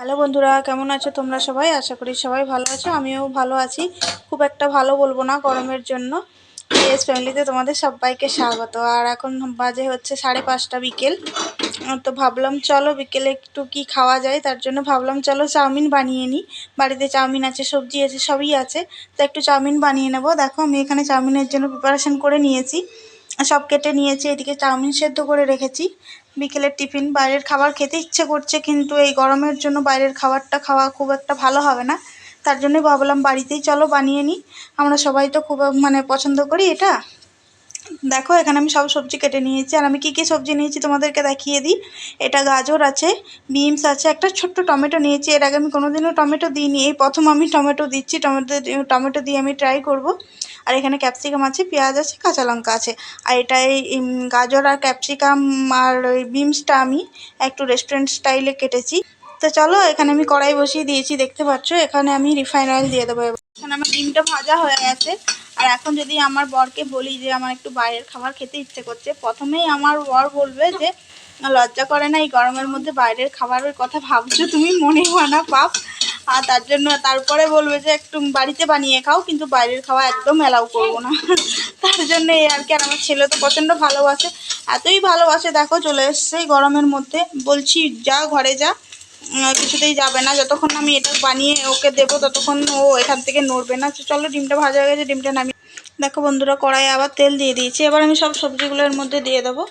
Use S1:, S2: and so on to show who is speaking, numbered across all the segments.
S1: Hello বন্ধুরা, কেমন আছো তোমরা সবাই? আশা করি সবাই ভালো আছো। আমিও ভালো আছি। খুব একটা ভালো বলব না গরমের জন্য। এস ফ্যামিলিতে তোমাদের সবাইকে স্বাগত। আর এখন বাজে হচ্ছে সাড়ে পাঁচটা বিকেল। তো ভাবলাম, চলো বিকেলে একটু কি খাওয়া যায়? তার জন্য ভাবলাম, চলো চাউমিন বানিয়ে নিই। বাড়িতে চাউমিন আছে, সবজি আছে, সবই আছে। তো একটু চাউমিন বানিয়ে নেব। দেখো, আমি এখানে চাউমিনের জন্য প্রিপারেশন করে নিয়েছি। সব কেটে নিয়েছি, এদিকে চাউমিন সেদ্ধ করে রেখেছি। বিকেলের টিফিন, বাইরের খাবার খেতে ইচ্ছে করছে, কিন্তু এই গরমের জন্য বাইরের খাবারটা খাওয়া খুব একটা ভালো হবে না। তার জন্যই ভাবলাম বাড়িতেই চলো বানিয়ে নিই। আমরা সবাই তো খুব মানে পছন্দ করি এটা। দেখো, এখানে আমি সব সবজি কেটে নিয়েছি। আর আমি কী কী সবজি নিয়েছি তোমাদেরকে দেখিয়ে দিই। এটা গাজর আছে, বিনস আছে, একটা ছোট্ট টমেটো নিয়েছি। এর আগে আমি কোনোদিনও টমেটো দিইনি। এই প্রথম আমি টমেটো দিচ্ছি। টমেটো টমেটো দিয়ে আমি ট্রাই করব। আর এখানে ক্যাপসিকাম আছে, পেঁয়াজ আছে, কাঁচা লঙ্কা আছে। আর এটা এই গাজর আর ক্যাপসিকাম আর ওই বিনসটা আমি একটু রেস্টুরেন্ট স্টাইলে কেটেছি। তো চলো, এখানে আমি কড়াই বসিয়ে দিয়েছি, দেখতে পাচ্ছ? এখানে আমি রিফাইন অয়েল দিয়ে দেবো। এখানে আমার ডিমটা ভাজা হয়ে গেছে। আর এখন যদি আমার বরকে বলি যে আমার একটু বাইরের খাবার খেতে ইচ্ছে করছে, প্রথমেই আমার বর বলবে যে লজ্জা করে না, এই গরমের মধ্যে বাইরের খাবারের কথা ভাবছ, তুমি মনে হয় না পাপ। আর তার জন্য তারপরে বলবে যে, একটু বাড়িতে বানিয়ে খাও, কিন্তু বাইরের খাওয়া একদম অ্যালাউ করব না। তার জন্য এই আর কি, আর আমার ছেলে তো প্রচণ্ড ভালোবাসে। এতই ভালোবাসে, দেখো, চলে এসছে গরমের মধ্যে। বলছি, যা, ঘরে যা। কিছুতেই যাবে না। যতক্ষণ আমি এটা বানিয়ে ওকে দেবো, ততক্ষণ ও এখান থেকে নড়বে না। চলো, ডিমটা ভাজা হয়ে গেছে, ডিমটা নামিয়ে দেখো বন্ধুরা, কড়াইয়ে আবার তেল দিয়ে দিয়েছি। এবার আমি সব সবজিগুলো এর মধ্যে দিয়ে দেবো।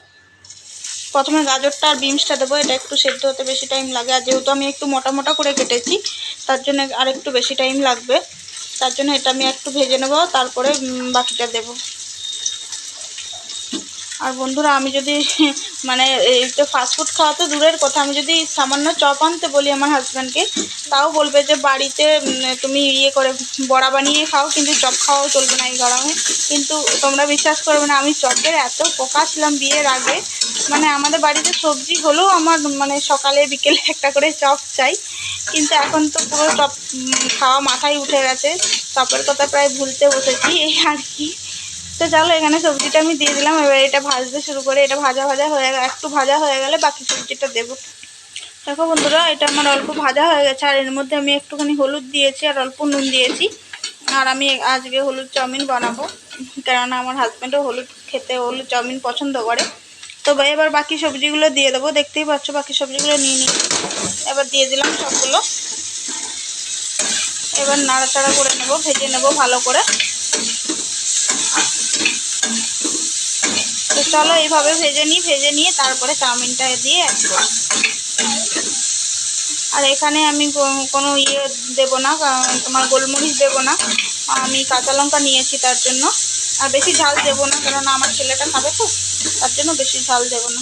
S1: প্রথমে গাজরটা আর বিনসটা দেবো, এটা একটু সেদ্ধ হতে বেশি টাইম লাগে। আর যেহেতু আমি একটু মোটা মোটা করে কেটেছি, তার জন্য আর একটু বেশি টাইম লাগবে। তার জন্য এটা আমি একটু ভেজে নেব, তারপরে বাকিটা দেবো। আর বন্ধুরা, আমি যদি মানে এই তো ফাস্টফুড খাওয়া তো দূরের কথা, আমি যদি সামান্য চপ আনতে বলি আমার হাজব্যান্ডকে তাও বলবে যে, বাড়িতে তুমি ইয়ে করে, বড়া বানিয়ে খাও, কিন্তু চপ খাওয়াও চলবে না এই গরমে। কিন্তু তোমরা বিশ্বাস করবে না, আমি চপের এত পোকা ছিলাম বিয়ের আগে। মানে আমাদের বাড়িতে সবজি হলেও আমার মানে সকালে, বিকেলে একটা করে চপ চাই। কিন্তু এখন তো পুরো চপ খাওয়া মাথায় উঠে গেছে। চপের কথা প্রায় ভুলতে বসেছি, এই আর কি। তো চলো এখানে সবজিটা আমি দিয়ে দিলাম, এবার এটা ভাজতে শুরু করে, এটা ভাজা ভাজা হয়ে গেলে, একটু ভাজা হয়ে গেলে বাকি সবজিটা দেবো। দেখো বন্ধুরা, এটা আমার অল্প ভাজা হয়ে গেছে, আর এর মধ্যে আমি একটুখানি হলুদ দিয়েছি আর অল্প নুন দিয়েছি। আর আমি আজকে হলুদ চাউমিন বানাবো, কেননা আমার হাজব্যান্ডও হলুদ খেতে, হলুদ চাউমিন পছন্দ করে। তো এবার বাকি সবজিগুলো দিয়ে দেবো, দেখতেই পাচ্ছ বাকি সবজিগুলো নিয়ে নিই এবার দিয়ে দিলাম সবগুলো। এবার নাড়াচাড়া করে নেব, ভেজে নেব ভালো করে। তো চলো এইভাবে ভেজে নিই, ভেজে নিয়ে তারপরে চাউমিনটা দিয়ে আর এখানে আমি কোনো ইয়ে দেবো না তোমার গোলমরিচ দেবো না। আমি কাঁচা লঙ্কা নিয়েছি তার জন্য। আর বেশি ঝাল দেবো না কারণ আমার ছেলেটা খাবে তো, তার জন্য বেশি ঝাল দেবো না।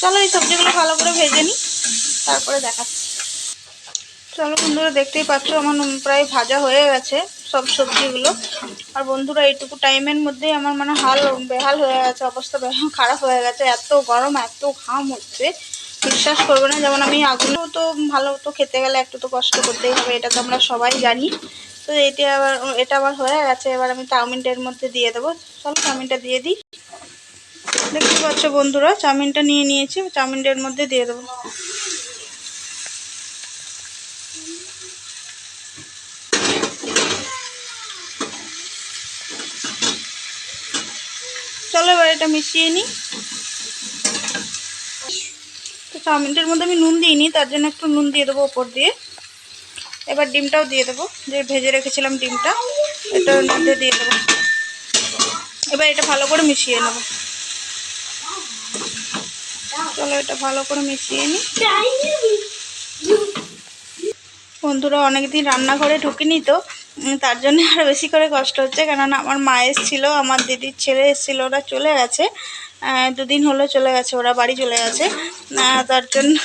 S1: চলো এই সবজিগুলো ভালো করে ভেজে নিই, তারপরে দেখাচ্ছি। চলো বন্ধুরা, দেখতেই পাচ্ছ আমার প্রায় ভাজা হয়ে গেছে। সব সবজিগুলো। আর বন্ধুরা, এইটুকু টাইমের মধ্যেই আমার মানে হাল বেহাল হয়ে গেছে, অবস্থা খারাপ হয়ে গেছে। এত গরম, এত ঘাম হচ্ছে। বিশ্বাস করবে না, যেমন আমি আগুনও তো ভালো তো খেতে গেলে একটু তো কষ্ট করতেই হবে, এটা তো আমরা সবাই জানি। তো এটা আবার এটা আবার হয়ে গেছে, এবার আমি চাউমিনটা এর মধ্যে দিয়ে দেবো। চলো চাউমিনটা দিয়ে দিই। দেখতে পাচ্ছ বন্ধুরা, চাউমিনটা নিয়ে নিয়েছি, চাউমিনটা এর মধ্যে দিয়ে দেবো। চলো এবার এটা মিশিয়ে নিই। তো চাউমিনটার মধ্যে আমি নুন দিইনি তার জন্য একটু নুন দিয়ে দেবো ওপর দিয়ে। এবার ডিমটাও দিয়ে দেবো, যে ভেজে রেখেছিলাম ডিমটা এটার মধ্যে দিয়ে দেবো। এবার এটা ভালো করে মিশিয়ে নেব। চলো এটা ভালো করে মিশিয়ে নিই। বন্ধুরা, অনেকদিন রান্নাঘরে ঢুকিনি তো তার জন্য আরও বেশি করে কষ্ট হচ্ছে। কেননা আমার মা এসেছিল, আমার দিদির ছেলে এসেছিল, ওরা চলে গেছে। দুদিন হলো চলে গেছে, ওরা বাড়ি চলে গেছে। তার জন্য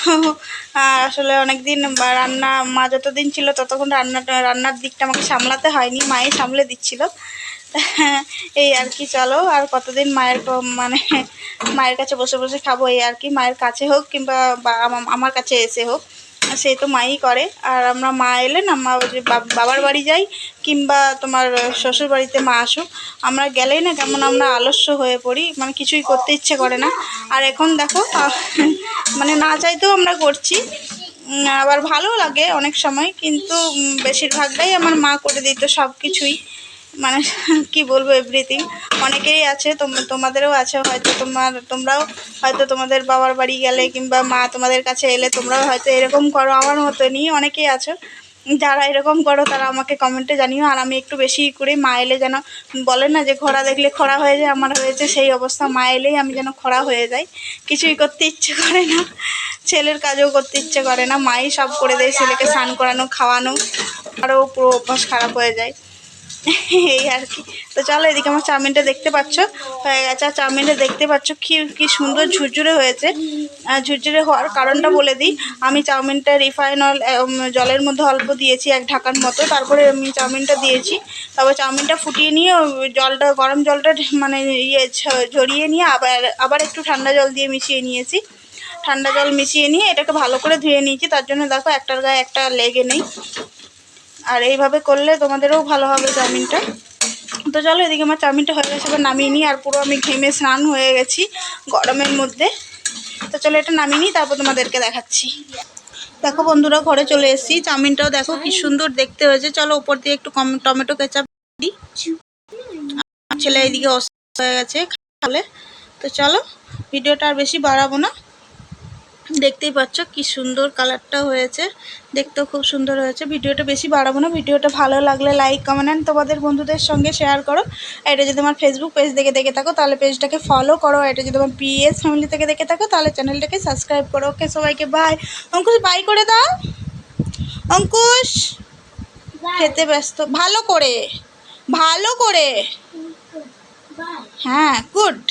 S1: আসলে অনেক দিন রান্না, মা যতদিন ছিল ততক্ষণ রান্নাটা রান্নার দিকটা আমাকে সামলাতে হয়নি, মায়ে সামলে দিচ্ছিল। এই আর কি, চলো, আর কতদিন মায়ের মানে মায়ের কাছে বসে বসে খাব, এই আর কি, মায়ের কাছে হোক কিংবা আমার কাছে এসে হোক। সে তো মাই করে। আর আমরা মা এলে না, মা যে বাবার বাড়ি যাই কিংবা তোমার শ্বশুর বাড়িতে মা আসুক। আমরা গেলেই না কেমন আমরা আলস্য হয়ে পড়ি মানে কিছুই করতে ইচ্ছে করে না। আর এখন দেখো মানে না চাইতেও আমরা করছি। আবার ভালো লাগে অনেক সময়, কিন্তু বেশিরভাগটাই আমার মা করে দিত সব কিছুই মানে কি বলব এভরিথিং অনেকেরই আছে, তোম- তোমাদেরও আছে, হয়তো তোমার, তোমরাও হয়তো তোমাদের বাবার বাড়ি গেলে কিংবা মা তোমাদের কাছে এলে তোমরাও হয়তো এরকম করো, আমার মতো মতনই অনেকেই আছো। যারা এরকম করো, তারা আমাকে কমেন্টে জানিও। আর আমি একটু বেশি করে মা এলে যেন বলে না যে, খরা দেখলে খরা হয়ে যায়, আমার হয়েছে সেই অবস্থা। মা এলেই আমি যেন খরা হয়ে যাই। কিছুই করতে ইচ্ছে করে না। ছেলের কাজও করতে ইচ্ছে করে না। মাই সব করে দেয়, ছেলেকে স্নান করানো, খাওয়ানো। আরও পুরো অভ্যাস খারাপ হয়ে যায়। এই আর কি। তো চলো এদিকে আমার চাউমিনটা দেখতে পাচ্ছ। হয়ে গেছে। আর চাউমিনটা দেখতে পাচ্ছ কি কি সুন্দর ঝুরঝুরে হয়েছে। ঝুরঝুরে হওয়ার কারণটা বলে দিই। আমি চাউমিনটা রিফাইন অল জলের মধ্যে অল্প দিয়েছি এক ঢাকার মতো। তারপরে আমি চাউমিনটা দিয়েছি। তারপর চাউমিনটা ফুটিয়ে নিয়ে জলটা, গরম জলটা মানে ইয়ে ঝরিয়ে নিয়ে আবার আবার একটু ঠান্ডা জল দিয়ে মিশিয়ে নিয়েছি। ঠান্ডা জল মিশিয়ে নিয়ে এটাকে ভালো করে ধুয়ে নিয়েছি। তার জন্য দেখো একটার গায়ে একটা লেগে নেই। আর এইভাবে করলে তোমাদেরও ভালো হবে চাউমিনটা। তো চলো এদিকে আমার চাউমিনটা হয়ে গেছে, এবার নামিয়ে নিই, আর পুরো আমি ঘেমে স্নান হয়ে গেছি গরমের মধ্যে। তো চলো এটা নামিয়ে নিই, তারপর তোমাদেরকে দেখাচ্ছি। দেখো বন্ধুরা, ঘরে চলে এসেছি। চাউমিনটাও দেখো কি সুন্দর দেখতে হয়েছে। চলো উপর দিয়ে একটু কম টমেটো কেচাপ দিই। ছেলে এইদিকে অসুস্থ হয়ে গেছে, খালে। তো চলো, ভিডিওটা আর বেশি বাড়াবো না। দেখতেই পাচ্ছ কি সুন্দর কালারটা হয়েছে। দেখতেও খুব সুন্দর হয়েছে। ভিডিওটা বেশি বাড়াবো না। ভিডিওটা ভালো লাগলে লাইক কমেন্ট অ্যান্ড তোমাদের বন্ধুদের সঙ্গে শেয়ার করো। এটা যদি আমার ফেসবুক পেজ দেখে দেখে থাকো তাহলে পেজটাকে ফলো করো। এটা যদি আমার পিএস ফ্যামিলি থেকে দেখে থাকো তাহলে চ্যানেলটাকে সাবস্ক্রাইব করো। ওকে সবাইকে বাই অঙ্কুশ বাই করে দাও। অঙ্কুশ খেতে ব্যস্ত। ভালো করে ভালো করে। হ্যাঁ গুড